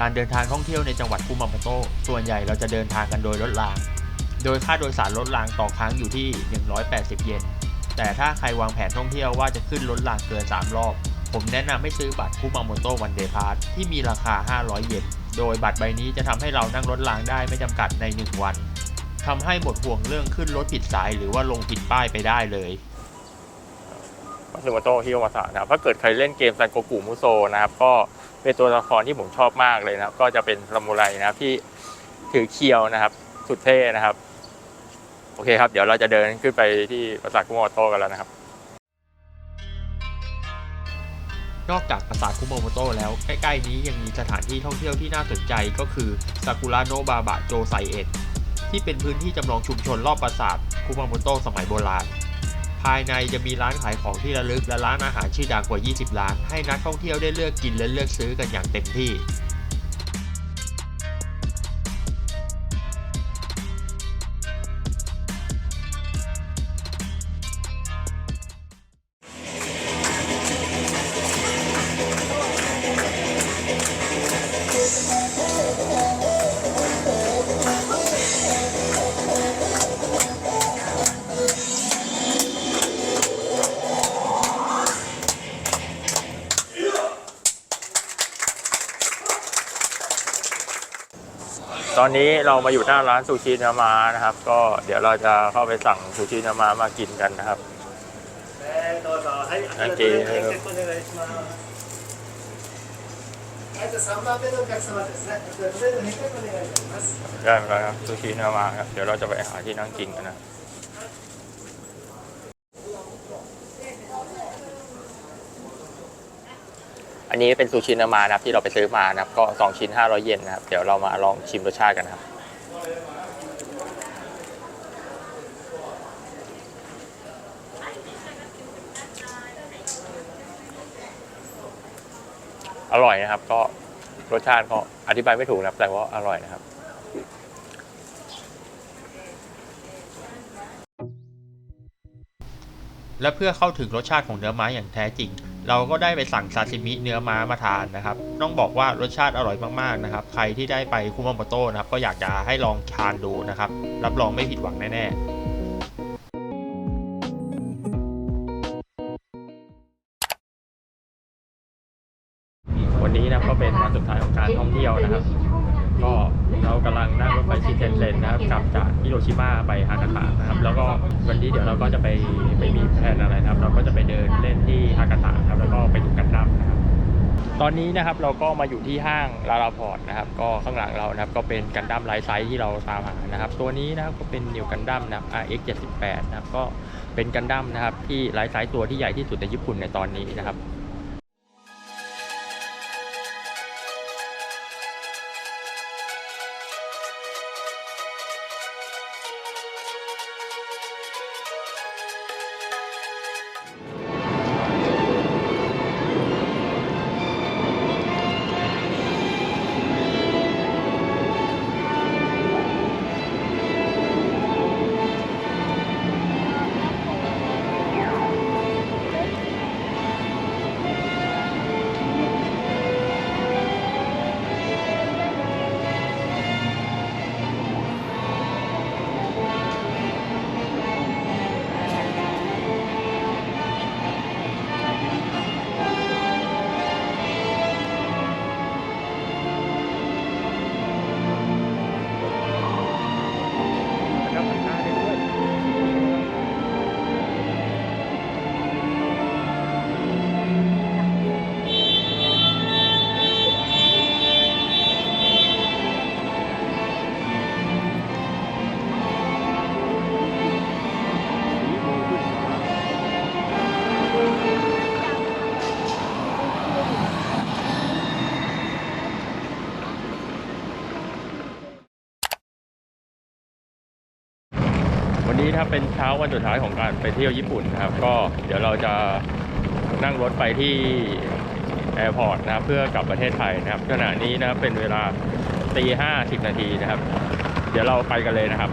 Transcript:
การเดินทางท่องเที่ยวในจังหวัดคุมาโมโตะส่วนใหญ่เราจะเดินทางกันโดยรถราง โดยค่าโดยสารรถรางต่อครั้งอยู่ที่ 180 เยน แต่ถ้าใครวางแผนท่องเที่ยวว่าจะขึ้นรถรางเกิน 3 รอบ ผมแนะนำให้ซื้อบัตรคุมาโมโตะวันเดย์พาสที่มีราคา 500 เยน โดยบัตรใบนี้จะทำให้เรานั่งรถรางได้ไม่จำกัดใน 1 วันทำให้หมดห่วงเรื่องขึ้นรถผิดสายหรือว่าลงผิดป้ายไปได้เลย มัตสึโมโตะฮิโอมาสะนะครับถ้าเกิดใครเล่นเกมซันโกกุมุโซนะครับก็เป็นตัวละครที่ผมชอบมากเลยนะครับ ก็จะเป็นซามูไรนะครับที่ถือเคียวนะครับ สุดเท่นะครับ โอเคครับ เดี๋ยวเราจะเดินขึ้นไปที่ปราสาทคุโมโมโตะกันแล้วนะครับ นอกจากปราสาทคุโมโมโตะแล้ว ใกล้ๆนี้ยังมีสถานที่ท่องเที่ยวที่น่าสนใจก็คือซากุระโนบาบะโจไซเอ็ดที่เป็นพื้นที่จำลองชุมชนรอบปราสาทคุโมโมโตะสมัยโบราณ ภายในจะมีร้านขายของที่ระลึกและร้านอาหารชื่อดังกว่า 20 ร้าน ให้นักท่องเที่ยวได้เลือกกินและเลือกซื้อกันอย่างเต็มที่ ตอนนี้เรามาอยู่หน้าร้านซูชินามานะครับ ก็เดี๋ยวเราจะเข้าไปสั่งซูชินามามากินกันนะครับโอเคได้แล้วครับซูชินามาครับเดี๋ยวเราจะไปหาที่นั่งกินกันนะ อันนี้เป็นซูชินามานะครับที่เราไปซื้อมานะครับ ก็ 2 ชิ้น 500 เยนนะครับ เดี๋ยวเรามาลองชิมรสชาติกันนะครับ อร่อยนะครับ ก็รสชาติก็อธิบายไม่ถูกนะครับ แต่ว่าอร่อยนะครับและเพื่อเข้าถึงรสชาติของเนื้อม้าอย่างแท้จริง เราก็ได้ไปสั่งซาซิมิเนื้อม้ามาทานนะครับ ต้องบอกว่ารสชาติอร่อยมากๆนะครับ ใครที่ได้ไปคุมาโมโตะนะครับ ก็อยากจะให้ลองทานดูนะครับ รับรองไม่ผิดหวังแน่ๆวันนี้นะก็เป็นวันสุดท้ายของการท่องเที่ยวนะครับ ก็เรากำลังนั่งรถไฟชินเทนเลนนะครับกลับจากฮิโรชิมาไปฮากาตะนะครับ แล้วก็วันนี้เดี๋ยวเราก็จะไปไม่มีแผนอะไรนะครับ เราก็จะไปเดินเล่นที่ฮากาตะครับแล้วก็ไปดูกันดั้มนะครับ ตอนนี้นะครับเราก็มาอยู่ที่ห้างลาลาพอร์ตนะครับ ก็ข้างหลังเรานะครับก็เป็นกันดั้มไลท์ไซส์ที่เราตามหานะครับ ตัวนี้นะครับก็เป็นนิวกันดั้มนะครับ RX 78นะครับก็เป็นกันดั้มนะครับที่ไลท์ไซส์ตัวที่ใหญ่ที่สุดในญี่ปุ่นในตอนนี้นะครับ วันนี้ถ้าเป็นเช้าวันสุดท้ายของการไปเที่ยวญี่ปุ่นนะครับ ก็เดี๋ยวเราจะนั่งรถไปที่แอร์พอร์ตนะครับเพื่อกลับประเทศไทยนะครับขณะนี้นะครับเป็นเวลาตีห้าสิบนาทีนะครับ เดี๋ยวเราไปกันเลยนะครับ